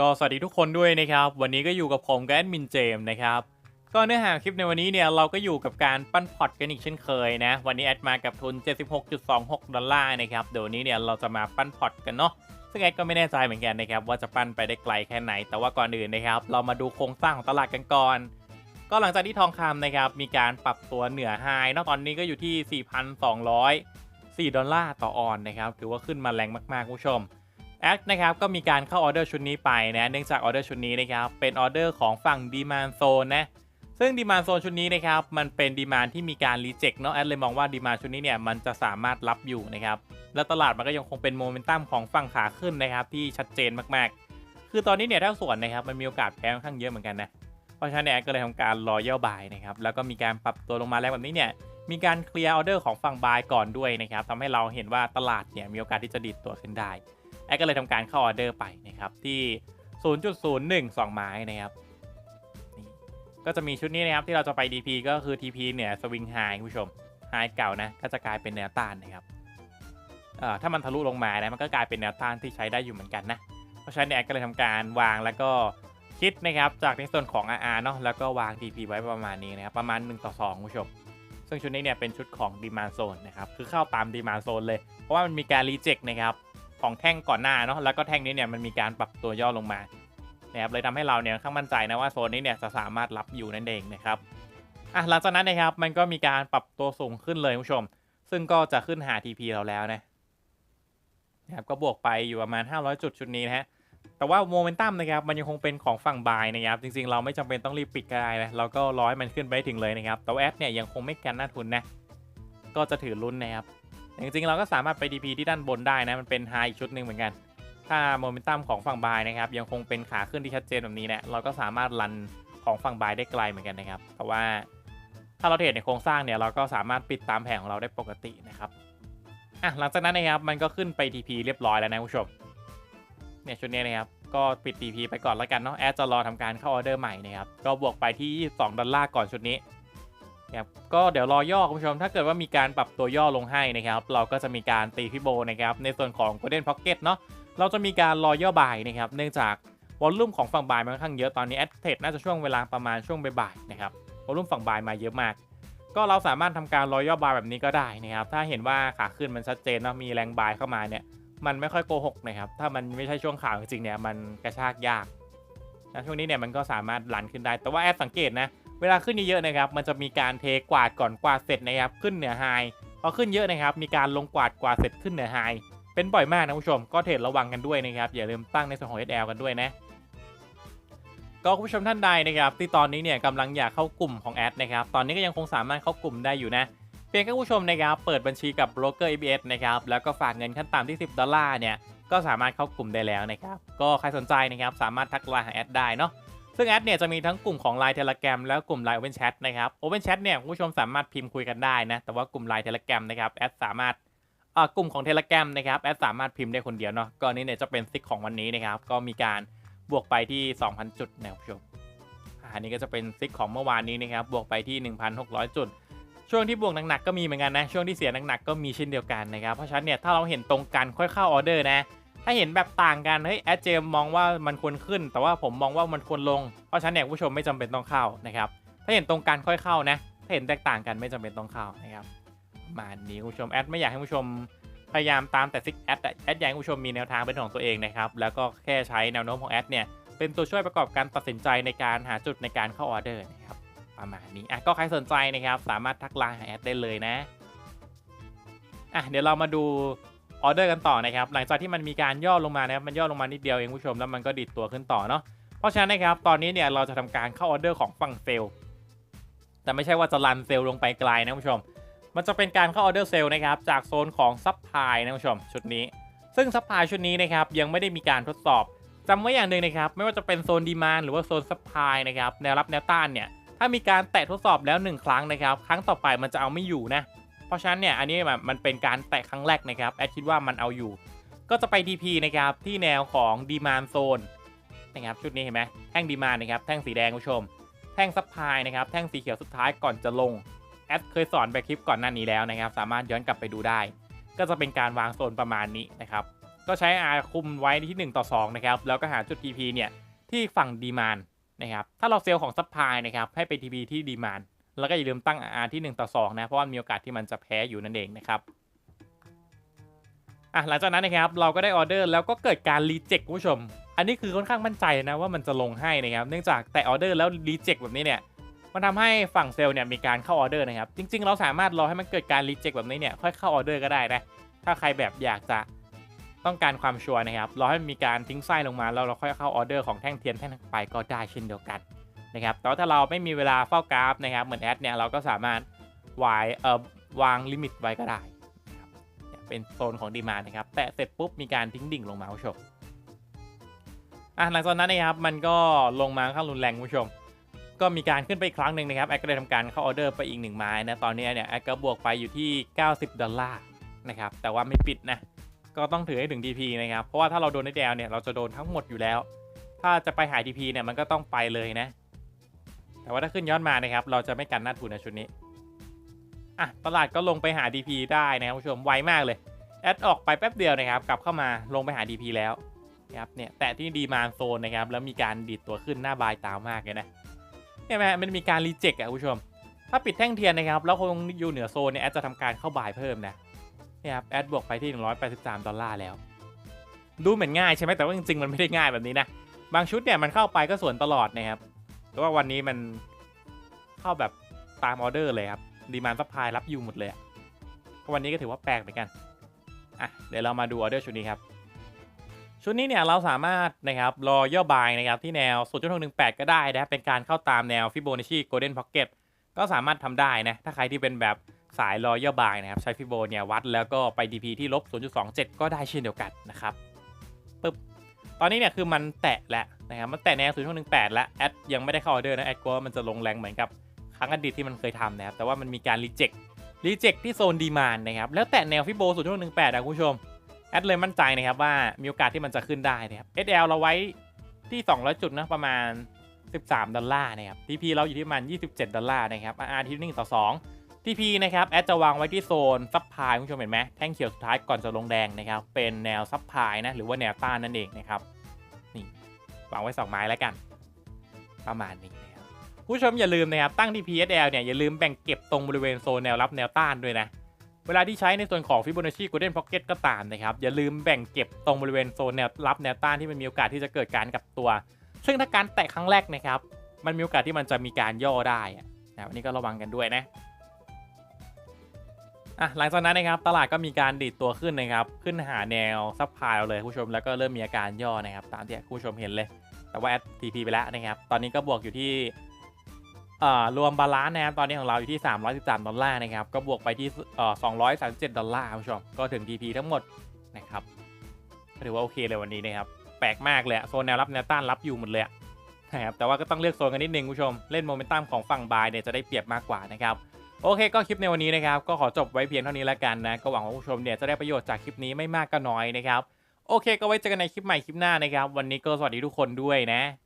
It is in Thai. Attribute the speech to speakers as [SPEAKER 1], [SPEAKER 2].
[SPEAKER 1] ก็สวัสดีทุกคนด้วยนะครับ วันนี้ก็อยู่กับผมกับแอดมินเจมส์นะครับ ก็เนื้อหาคลิปในวันนี้เนี่ยเราก็อยู่กับการปั้นพอร์ตกันอีกเช่นเคยนะ วันนี้แอดมากับทุน 76.26 ดอลลาร์นะครับเดี๋ยวนี้เนี่ยเราจะมาปั้นพอร์ตกันเนาะซึ่งแอดก็ไม่แน่ใจเหมือนกันนะครับว่าจะปั้นไปได้ไกลแค่ไหน แต่ว่าก่อนอื่นนะครับ เรามาดูโครงสร้างของตลาดกันก่อน ก็หลังจากที่ทองคำนะครับมีการปรับตัวเหนือไฮเนาะตอนนี้ก็อยู่ที่ 4,204 ดอลลาร์ต่อออนนะครับถือว่าขึ้นมาแรงมากๆผู้ชม แอดนะครับก็มีการเข้าออเดอร์ชุดนี้ไปนะเนื่องจากออเดอร์ชุดนี้นะครับเป็นออเดอร์ของฝั่งดีมานโซนนะซึ่งดีมานโซนชุดนี้นะครับมันเป็นดีมานที่มีการรีเจ็คเนาะแอดเลยมองว่าดีมานชุดนี้เนี่ยมันจะสามารถรับอยู่นะครับและตลาดมันก็ยังคงเป็นโมเมนตัมของฝั่งขาขึ้นนะครับที่ชัดเจนมากๆ คือตอนนี้เนี่ยถ้าส่วนนะครับมันมีโอกาสแพ้ค่อนข้างเยอะเหมือนกันนะเพราะฉะนั้นแอดก็เลยทำการรอย่อบายนะครับแล้วก็มีการปรับตัวลงมาแล้วแบบนี้เนี่ยมีการเคลียร์ออเดอร์ของฝั่งบายก่อนด้วยนะครับทำให้เราเห็นว่าตลาดเนี่ยมีโอกาสที่จะดีดตัวขึ้นได้ แอดก็เลยทำการเข้าออเดอร์ไปนะครับที่ 0.012 ไม้นะครับนี่ก็จะมีชุดนี้นะครับที่เราจะไป DP ก็คือ TP เนี่ยสวิงไฮคุณผู้ชมไฮเก่านะก็จะกลายเป็นแนวต้านนะครับเอ่อถ้ามันทะลุลงมานะมันก็กลายเป็นแนวต้านที่ใช้ได้อยู่เหมือนกันนะเพราะฉะนั้นแอดก็เลยทำการวางแล้วก็คิดนะครับจากในส่วนของ RR เนาะแล้วก็วาง TP ไว้ประมาณนี้นะครับประมาณ 1 ต่อ 2 คุณผู้ชม ซึ่งชุดนี้เนี่ยเป็นชุดของ Demand Zone นะครับคือเข้าตาม Demand Zone เลย เพราะว่ามันมีการรีเจ็คนะครับ ของแท่งก่อนหน้าเนาะแล้วก็แท่งนี้เนี่ยมันมีการปรับตัวย่อลงมานะครับเลยทำให้เราเนี่ยข้างมั่นใจนะว่าโซนนี้เนี่ยจะสามารถรับอยู่นั่นเองนะครับอะหลังจากนั้นนะครับมันก็มีการปรับตัวสูงขึ้นเลยคุณผู้ชม ซึ่งก็จะขึ้นหา TP เราแล้วนะนะครับก็บวกไปอยู่ประมาณ 500 จุดชุดนี้นะฮะแต่ว่าโมเมนตัมนะครับมันยังคงเป็นของฝั่งบายนะครับจริงๆ เราไม่จำเป็นต้องรีบปิดก็ได้นะเราก็ร้อยมันขึ้นไปถึงเลยนะครับแต่ว่าแอดเนี่ยยังคงไม่กันหน้าทุนนะก็จะถือลุ้นนะครับ จริงๆ เราก็สามารถไป DP ที่ด้านบนได้นะ มันเป็นไฮอีกชุดหนึ่งเหมือนกัน ถ้าโมเมนตัมของฝั่งบายนะครับ ยังคงเป็นขาขึ้นที่ชัดเจนแบบนี้เนี่ยเราก็สามารถรันของฝั่งบายได้ไกลเหมือนกันนะครับแต่ว่าถ้าเราเทรดในโครงสร้างเนี่ยเราก็สามารถปิดตามแผงของเราได้ปกตินะครับอะหลังจากนั้นนะครับมันก็ขึ้นไป TP เรียบร้อยแล้วนะคุณผู้ชมเนี่ยชุดนี้นะครับก็ปิด TP ไปก่อนแล้วกันเนาะแอดจะรอทำการเข้าออเดอร์ใหม่นะครับก็บวกไปที่22ดอลลาร์ก่อนชุดนี้ ครับก็เดี๋ยวรอย่อคุณผู้ชม ถ้าเกิดว่ามีการปรับตัวย่อลงให้นะครับ เราก็จะมีการตีพิโบนะครับ ในส่วนของ Golden Pocket เนาะเราจะมีการรอย่อบ่ายนะครับ เนื่องจากวอลลุ่มของฝั่งบ่ายมันค่อนข้างเยอะตอนนี้แอดเทรดน่าจะช่วงเวลาประมาณช่วงบ่ายๆนะครับวอลลุ่มฝั่งบ่ายมาเยอะมาก ก็เราสามารถทำการรอย่อบายแบบนี้ก็ได้นะครับ ถ้าเห็นว่าขาขึ้นมันชัดเจนเนาะมีแรงบายเข้ามาเนี่ย มันไม่ค่อยโกหกนะครับ ถ้ามันไม่ใช่ช่วงข่าวจริงๆเนี่ยมันกระชากยากนะช่วงนี้เนี่ยมันก็สามารถหลันขึ้นได้ แต่ว่าแอดสังเกตนะ เวลาขึ้นเยอะๆนะครับ มันจะมีการเทกวาดก่อนกวาดเสร็จนะครับ ขึ้นเหนือไฮพอขึ้นเยอะนะครับ มีการลงกวาดกวาดเสร็จขึ้นเหนือไฮเป็นบ่อยมากนะคุณผู้ชม ก็เทรดระวังกันด้วยนะครับ อย่าลืมตั้งในส่วนของ SL กันด้วยนะ ก็คุณผู้ชมท่านใดนะครับ ที่ตอนนี้เนี่ยกำลังอยากเข้ากลุ่มของแอดนะครับ ตอนนี้ก็ยังคงสามารถเข้ากลุ่มได้อยู่นะ เพียงแค่ผู้ชมนะครับ เปิดบัญชีกับโบรกเกอร์ ABS นะครับ แล้วก็ฝากเงินขั้นต่ำที่ 10 ดอลลาร์เนี่ย ก็สามารถเข้ากลุ่มได้แล้วนะครับ ก็ใครสนใจนะครับ สามารถทักไลน์หาแอดได้เนาะ ซึ่งแอดเนี่ยจะมีทั้งกลุ่มของ Line Telegram แล้วกลุ่ม Line Open Chat นะครับ Open Chat เนี่ยคุณผู้ชมสามารถพิมพ์คุยกันได้นะ แต่ว่ากลุ่ม Line Telegram นะครับแอดสามารถเอ่อกลุ่มของ Telegram นะครับแอดสามารถพิมพ์ได้คนเดียวเนาะก็อันนี้เนี่ยจะเป็นซิกของวันนี้นะครับก็มีการบวกไปที่ 2,000 จุดนะครับผู้ชมอันนี้ก็จะเป็นซิกของเมื่อวานนี้นะครับบวกไปที่ 1,600 จุด ช่วงที่บวกหนักๆก็มีเหมือนกันนะช่วงที่เสียหนักๆก็มีเช่นเดียวกันนะครับเพราะฉะนั้นเนี่ยถ้าเราเห็นตรงกันค่อยเข้าออเดอร์นะ ถ้าเห็นแบบต่างกันเฮ้ยแอดเจมมองว่ามันควรขึ้น แต่ว่าผมมองว่ามันควรลง เพราะฉะนั้นเนี่ยผู้ชมไม่จำเป็นต้องเข้านะครับถ้าเห็นตรงกันค่อยเข้านะถ้าเห็นแตกต่างกันไม่จำเป็นต้องเข้านะครับประมาณนี้คุณผู้ชมแอดไม่อยากให้ผู้ชมพยายามตามแต่ซิกแอดแอดอยากให้ผู้ชมมีแนวทางเป็นของตัวเองนะครับแล้วก็แค่ใช้แนวโน้มของแอดเนี่ยเป็นตัวช่วยประกอบการตัดสินใจในการหาจุดในการเข้าออเดอร์นะครับประมาณนี้อะก็ใครสนใจนะครับสามารถทักไลน์หาแอดได้เลยนะอะเดี๋ยวเรามาดู ออเดอร์กันต่อนะครับหลังจากที่มันมีการย่อลงมานะครับมันย่อลงมานิดเดียวเองผู้ชมแล้วมันก็ดิดตัวขึ้นต่อเนาะเพราะฉะนั้นนะครับตอนนี้เนี่ยเราจะทำการเข้าออเดอร์ของฝั่งเซลล์แต่ไม่ใช่ว่าจะรันเซลล์ลงไปไกลนะผู้ชม มันจะเป็นการเข้าออเดอร์เซลล์นะครับจากโซนของซัพพลายนะผู้ชมชุดนี้ ซึ่งซัพพลายชุดนี้นะครับยังไม่ได้มีการทดสอบจำไว้อย่างหนึ่งนะครับไม่ว่าจะเป็นโซนดีมานหรือว่าโซนซัพพลายนะครับแนวรับแนวต้านเนี่ยถ้ามีการแตะทดสอบแล้ว 1 ครั้งนะครับ ครั้งต่อไปมันจะเอาไม่อยู่นะ เพราะฉะนั้นเนี่ยอันนี้มันเป็นการแตะครั้งแรกนะครับแอดคิดว่ามันเอาอยู่ ก็จะไป DP นะครับที่แนวของ Demand Zone นะครับชุดนี้เห็นไหมแท่ง Demand นะครับแท่งสีแดงคุณผู้ชม แท่งซัพพายนะครับแท่งสีเขียวสุดท้ายก่อนจะลงแอดเคยสอนไปคลิปก่อนหน้านี้แล้วนะครับสามารถย้อนกลับไปดูได้ ก็จะเป็นการวางโซนประมาณนี้นะครับก็ใช้ R คุมไว้ที่ 1 ต่อ 2 นะครับ แล้วก็หาจุด TP เนี่ย ที่ฝั่งดีมานนะครับ ถ้าเราเซลล์ของซัพพลายนะครับ ให้ไป TP ที่ดีมาน แล้วก็อย่าลืมตั้ง R ที่ 1 ต่อ 2 นะ เพราะว่ามีโอกาสที่มันจะแพ้อยู่นั่นเองนะครับอะหลังจากนั้นนะครับเราก็ได้ออเดอร์แล้วก็เกิดการรีเจ็คคุณผู้ชม อันนี้คือค่อนข้างมั่นใจนะว่ามันจะลงให้นะครับเนื่องจากแต่ออเดอร์แล้วรีเจ็คแบบนี้เนี่ยมันทำให้ฝั่งเซลล์เนี่ยมีการเข้าออเดอร์นะครับจริง ๆ เราสามารถรอให้มันเกิดการรีเจ็คแบบนี้เนี่ยค่อยเข้าออเดอร์ก็ได้นะถ้าใครแบบอยากจะต้องการความชัวร์นะครับรอให้มีการทิ้งไส้ลงมาแล้วเราค่อยเข้าออเดอร์ของแท่งเทียนแท่งไปก็ได้เช่นเดียวกัน นะครับแต่ว่าถ้าเราไม่มีเวลาเฝ้ากราฟนะครับ เหมือนแอดเนี่ยเราก็สามารถวายเอ่อวางลิมิตไว้ก็ได้เป็นโซนของดีมานะครับ แตะเสร็จปุ๊บมีการทิ้งดิ่งลงมาคุณผู้ชมอะหลังจากนั้นนะครับมันก็ลงมาข้างรุนแรงคุณผู้ชม ก็มีการขึ้นไปอีกครั้งหนึ่งนะครับแอดก็ได้ทำการเข้าออเดอร์ไปอีกหนึ่งไม้นะตอนนี้เนี่ยแอดก็บวกไปอยู่ที่ 90 ดอลลาร์นะครับแต่ว่าไม่ปิดนะก็ต้องถือให้ถึง DP นะครับเพราะว่าถ้าเราโดนได้แดวเนี่ยเราจะโดนทั้งหมดอยู่แล้ว ถ้าจะไปหา DP เนี่ยมันก็ต้องไปเลยนะ แต่ว่าถ้าขึ้นย้อนมานะครับ เราจะไม่กันหน้าทุนในชุดนี้ อะ ตลาดก็ลงไปหา DP ได้นะครับคุณผู้ชม ไวมากเลย แอดออกไปแป๊บเดียวนะครับ กลับเข้ามาลงไปหา DP แล้วนะครับ เนี่ย แต่ที่ดีมาโซนนะครับ แล้วมีการดีดตัวขึ้นหน้าบายตามมากเลยนะ เนี่ยไหมมันมีการรีเจ็คอะคุณผู้ชม ถ้าปิดแท่งเทียนนะครับ แล้วคงอยู่เหนือโซนเนี่ย แอดจะทำการเข้าบายเพิ่มนะ เนี่ยครับ แอดบวกไปที่ 183 ดอลลาร์แล้ว ดูเหมือนง่ายใช่ไหมแต่ว่าจริงๆ มันไม่ได้ง่ายแบบนี้นะ บางชุดเนี่ยมันเข้าไปก็สวนตลอดนะครับ แต่ว่าวันนี้มันเข้าแบบตามออเดอร์เลยครับดีมานซัพพลายรับอยู่หมดเลยวันนี้ก็ถือว่าแปลกเหมือนกันอะเดี๋ยวเรามาดูออเดอร์ชุดนี้ครับ ชุดนี้เนี่ยเราสามารถนะครับรอย่อบายนะครับที่แนว 0.618 ก็ได้นะเป็นการเข้าตามแนว Fibonacci Golden Pocket ก็ตก็สามารถทำได้นะ ถ้าใครที่เป็นแบบสายรอย่อบายนะครับ ใช้ฟิโบเนี่ยวัดแล้วก็ไป DP ที่ลบ 0.27 ก็ได้เช่นเดียวกันนะครับปึ๊บ ตอนนี้เนี่ยคือมันแตะแล้วนะครับมันแตะแนว0.618แล้วแอดยังไม่ได้เข้าออเดอร์นะแอดกลัวว่ามันจะลงแรงเหมือนกับครั้งอดีตที่มันเคยทำนะครับแต่ว่ามันมีการรีเจ็ครีเจ็คที่โซนดีมานนะครับแล้วแตะแนวฟิโบ0.618นะคุณผู้ชมแอดเลยมั่นใจนะครับว่ามีโอกาสที่มันจะขึ้นได้นะครับ SL เราไว้ที่ 200 จุดนะประมาณ 13 ดอลลาร์นะครับ TP เราอยู่ที่ประมาณ 27 ดอลลาร์นะครับ RR ที่1ต่อ2 TP นะครับแอดจะวางไว้ที่โซนซับพายคุณผู้ชมเห็นไหมแท่งเขียวสุดท้ายก่อนจะลงแดงนะครับเป็นแนวซับพายนะหรือว่าแนวต้านนั่นเองนะครับนี่วางไว้ 2 ไม้แล้วกัน ประมาณนี้นะครับคุณผู้ชมอย่าลืมนะครับตั้ง TP SL เนี่ยอย่าลืมแบ่งเก็บตรงบริเวณโซนแนวรับแนวต้านด้วยนะเวลาที่ใช้ในส่วนของ Fibonacci Golden Pocket ก็ตามนะครับอย่าลืมแบ่งเก็บตรงบริเวณโซนแนวรับแนวต้านที่มันมีโอกาสที่จะเกิดการกับตัว ซึ่งถ้าการแตะครั้งแรกนะครับมันมีโอกาสที่มันจะมีการย่อได้นะวันนี้ก็ระวังกันด้วยนะ อะหลังจากนั้นนะครับตลาดก็มีการดีดตัวขึ้นนะครับขึ้นหาแนวซับพลายเลยคุณผู้ชมแล้วก็เริ่มมีอาการย่อนะครับตามที่คุณผู้ชมเห็นเลย แต่ว่าแอด TP ไปแล้วนะครับตอนนี้ก็บวกอยู่ที่เอ่อรวมบาลานซ์นะครับตอนนี้ของเราอยู่ที่ 313 ดอลลาร์นะครับก็บวกไปที่เอ่อ237 ดอลลาร์คุณผู้ชมก็ถึง TP ทั้งหมดนะครับถือว่าโอเคเลยวันนี้นะครับแปลกมากเลยโซนแนวรับแนวต้านรับอยู่หมดเลยนะครับแต่ว่าก็ต้องเลือกโซนกันนิดนึงคุณผู้ชม เล่นโมเมนตัมของฝั่งบายเนี่ยจะได้เปรียบมากกว่านะครับ โอเคก็คลิปในวันนี้นะครับก็ขอจบไว้เพียงเท่านี้แล้วกันนะก็หวังว่าผู้ชมเนี่ยจะได้ประโยชน์จากคลิปนี้ไม่มากก็น้อยนะครับโอเค ก็ไว้เจอกันในคลิปใหม่คลิปหน้านะครับ วันนี้ก็สวัสดีทุกคนด้วยนะ